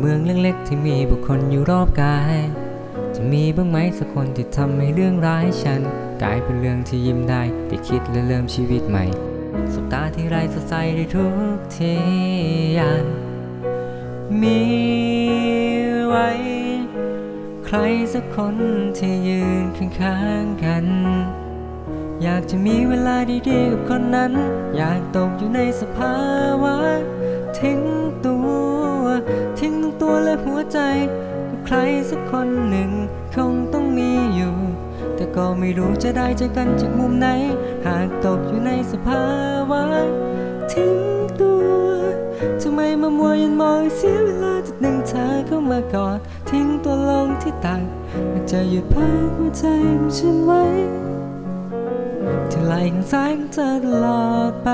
เมืองเล็กๆ ที่มีบุคคลอยู่รอบกาย จะมีบ้างไหมสักคนที่ทำให้เรื่องร้ายฉัน กลายเป็นเรื่องที่ยิ้มได้ได้คิดและเริ่มชีวิตใหม่สบตาที่ไรสดใสได้ทุกทีอยากมีไว้ ใครสักคนที่ยืนข้างๆกัน อยากจะมีเวลาดีๆกับคนนั้น อยากตกอยู่ในสภาวะทิ้ง ตัวและหัวใจกับใครสักคนหนึ่ง คงต้องมีอยู่ แต่ก็ไม่รู้จะได้เจอกันจากมุมไหน หากตกอยู่ในสภาวะทิ้งตัวทำไมมามัวยันมองเสียเวลาจุดหนึ่งเธอเข้ามากอด ทิ้งตัวลงที่ตักและจะหยุดพักหัวใจของฉันไว้ที่ไหลข้างซ้ายของเธอตลอดไป